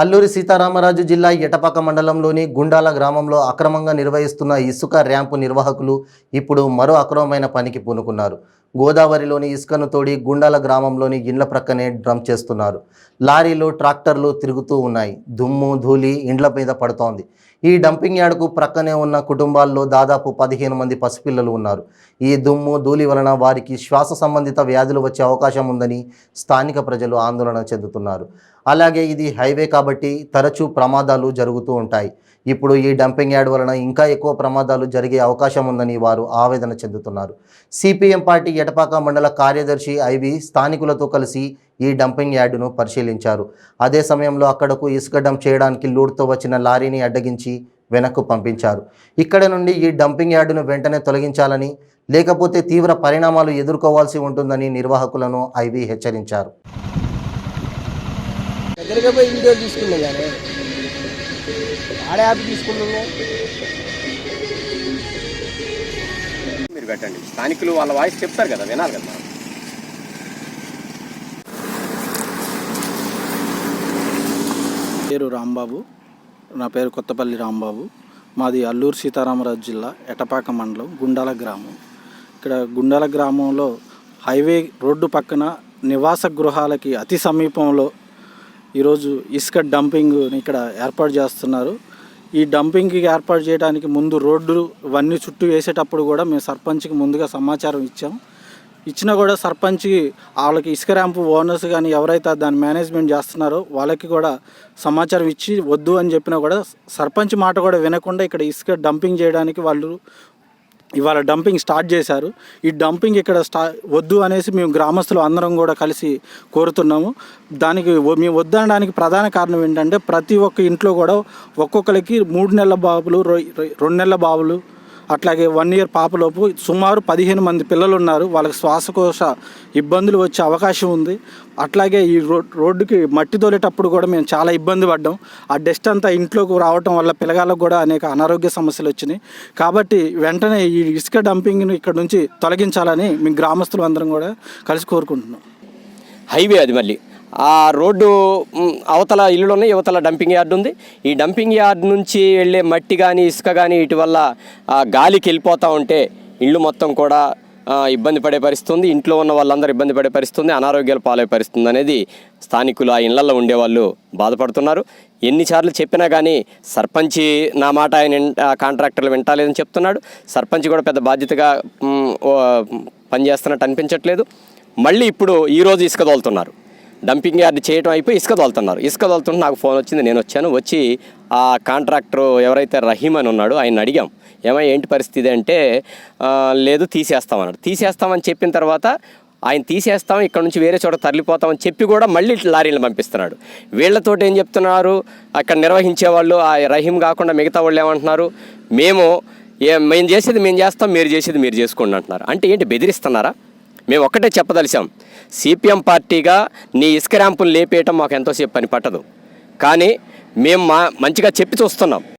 అల్లూరి సీతారామరాజు జిల్లా ఎటపాక మండలంలోని గుండాల గ్రామంలో అక్రమంగా నిర్వహిస్తున్న ఇసుక ర్యాంపు నిర్వాహకులు ఇప్పుడు మరో అక్రమమైన పనికి పూనుకున్నారు. గోదావరిలోని ఇసుకను తోడి గుండాల గ్రామంలోని ఇండ్ల ప్రక్కనే డ్రమ్ చేస్తున్నారు. లారీలు ట్రాక్టర్లు తిరుగుతూ ఉన్నాయి. దుమ్ము ధూళి ఇండ్ల మీద పడుతోంది. ఈ డంపింగ్ యార్డ్కు ప్రక్కనే ఉన్న కుటుంబాల్లో దాదాపు పదిహేను మంది పసిపిల్లలు ఉన్నారు. ఈ దుమ్ము ధూళి వలన వారికి శ్వాస సంబంధిత వ్యాధులు వచ్చే అవకాశం ఉందని స్థానిక ప్రజలు ఆందోళన చెందుతున్నారు. అలాగే ఇది హైవే కాబట్టి తరచూ ప్రమాదాలు జరుగుతూ ఉంటాయి. ఇప్పుడు ఈ డంపింగ్ యార్డ్ వలన ఇంకా ఎక్కువ ప్రమాదాలు జరిగే అవకాశం ఉందని వారు ఆవేదన చెందుతున్నారు. సిపిఎం పార్టీ ఎటపాక మండల కార్యదర్శి ఐవి స్థానికులతో కలిసి ఈ డంపింగ్ యార్డును పరిశీలించారు. అదే సమయంలో అక్కడకు ఇసుక డంప్ చేయడానికి లూడ్తో వచ్చిన లారీని అడ్డగించి వెనక్కు పంపించారు. ఇక్కడ నుండి ఈ డంపింగ్ యార్డును వెంటనే తొలగించాలని లేకపోతే తీవ్ర పరిణామాలు ఎదుర్కోవాల్సి ఉంటుందని నిర్వాహకులను ఐవి హెచ్చరించారు. దగ్గరగా పోయి వీడియో తీసుకున్నాం కానీ ఆడే యాప్ తీసుకున్నాము మీరు పెట్టండి. స్థానికులు వాళ్ళ వాయిస్ చెప్తారు కదా వినాలి కదా పేరు రాంబాబు. నా పేరు కొత్తపల్లి రాంబాబు. మాది అల్లూరు సీతారామరాజు జిల్లా ఎటపాక మండలం గుండాల గ్రామం. ఇక్కడ గుండాల గ్రామంలో హైవే రోడ్డు పక్కన నివాస గృహాలకి అతి సమీపంలో ఈరోజు ఇసుక డంపింగ్ని ఇక్కడ ఏర్పాటు చేస్తున్నారు. ఈ డంపింగ్కి ఏర్పాటు చేయడానికి ముందు రోడ్డు ఇవన్నీ చుట్టూ వేసేటప్పుడు కూడా మేము సర్పంచ్కి ముందుగా సమాచారం ఇచ్చాం. ఇచ్చినా కూడా సర్పంచ్ వాళ్ళకి ఇసుక ర్యాంపు ఓనర్స్ కానీ ఎవరైతే దాన్ని మేనేజ్మెంట్ చేస్తున్నారో వాళ్ళకి కూడా సమాచారం ఇచ్చి వద్దు అని చెప్పినా కూడా సర్పంచ్ మాట కూడా వినకుండా ఇక్కడ ఇసుక డంపింగ్ చేయడానికి వాళ్ళు ఇవాళ డంపింగ్ స్టార్ట్ చేశారు. ఈ డంపింగ్ ఇక్కడ స్టా వద్దు అనేసి మేము గ్రామస్తులు అందరం కూడా కలిసి కోరుతున్నాము. దానికి మేము వద్దనడానికి ప్రధాన కారణం ఏంటంటే ప్రతి ఒక్క ఇంట్లో కూడా ఒక్కొక్కరికి మూడు నెలల బాబులు రెండు నెలల బాబులు అట్లాగే వన్ ఇయర్ పాపలోపు సుమారు పదిహేను మంది పిల్లలు ఉన్నారు వాళ్ళకి శ్వాసకోశ ఇబ్బందులు వచ్చే అవకాశం ఉంది. అట్లాగే ఈ రోడ్డుకి మట్టి తోలేటప్పుడు కూడా మేము చాలా ఇబ్బంది పడ్డాం. ఆ డస్ట్ అంతా ఇంట్లోకి రావటం వల్ల పిల్లగాళ్ళకు కూడా అనేక అనారోగ్య సమస్యలు వచ్చినాయి. కాబట్టి వెంటనే ఈ ఇసుక డంపింగ్ను ఇక్కడ నుంచి తొలగించాలని మేము గ్రామస్తులు అందరం కూడా కలిసి కోరుకుంటున్నాం. హైవే అది మళ్ళీ. ఆ రోడ్డు అవతల ఇల్లులు ఉన్నాయి యువతల డంపింగ్ యార్డ్ ఉంది. ఈ డంపింగ్ యార్డ్ నుంచి వెళ్ళే మట్టి కానీ ఇసుక కానీ ఇటువల్ల ఆ, గాలికి వెళ్ళిపోతూ ఉంటే ఇల్లు మొత్తం కూడా ఇబ్బంది పడే పరిస్థితుంది. ఇంట్లో ఉన్న వాళ్ళందరూ ఇబ్బంది పడే పరిస్థితుంది. అనారోగ్యాలు పాలయ్యే పరిస్థితుంది అనేది స్థానికులు ఆ ఇళ్ళలో ఉండేవాళ్ళు బాధపడుతున్నారు. ఎన్నిసార్లు చెప్పినా కానీ సర్పంచి నా మాట ఆయన కాంట్రాక్టర్లు వింటాలేదని చెప్తున్నాడు. సర్పంచ్ కూడా పెద్ద బాధ్యతగా పనిచేస్తున్నట్టు అనిపించట్లేదు. మళ్ళీ ఇప్పుడు ఈరోజు ఇసుక తోలుతున్నారు. డంపింగ్ యార్డ్ చేయడం అయిపోయి ఇసుక తోలుతున్నారు. ఇసుక తోలుతుంటే నాకు ఫోన్ వచ్చింది నేను వచ్చాను. వచ్చి ఆ కాంట్రాక్టర్ ఎవరైతే రహీం అని ఉన్నాడో ఆయన అడిగాం. ఏమై ఏంటి పరిస్థితి అంటే లేదు తీసేస్తామన్నాడు. తీసేస్తామని చెప్పిన తర్వాత ఆయన తీసేస్తాం ఇక్కడ నుంచి వేరే చోట తరలిపోతామని చెప్పి కూడా మళ్ళీ లారీలు పంపిస్తున్నాడు. వీళ్ళతోటి ఏం చెప్తున్నారు? అక్కడ నిర్వహించే వాళ్ళు ఆ రహీం కాకుండా మిగతా వాళ్ళు ఏమంటున్నారు? మేము ఏ మేము చేసేది మేము చేస్తాం మీరు చేసేది మీరు చేసుకోండి అంటున్నారు. అంటే ఏంటి బెదిరిస్తున్నారా? మేము ఒక్కటే చెప్పదలిసాం సిపిఎం పార్టీగా నీ ఇసుక ర్యాంపులు లేపేయటం మాకు ఎంతోసేపు పని పట్టదు. కానీ మేము మా మంచిగా చెప్పి చూస్తున్నాం.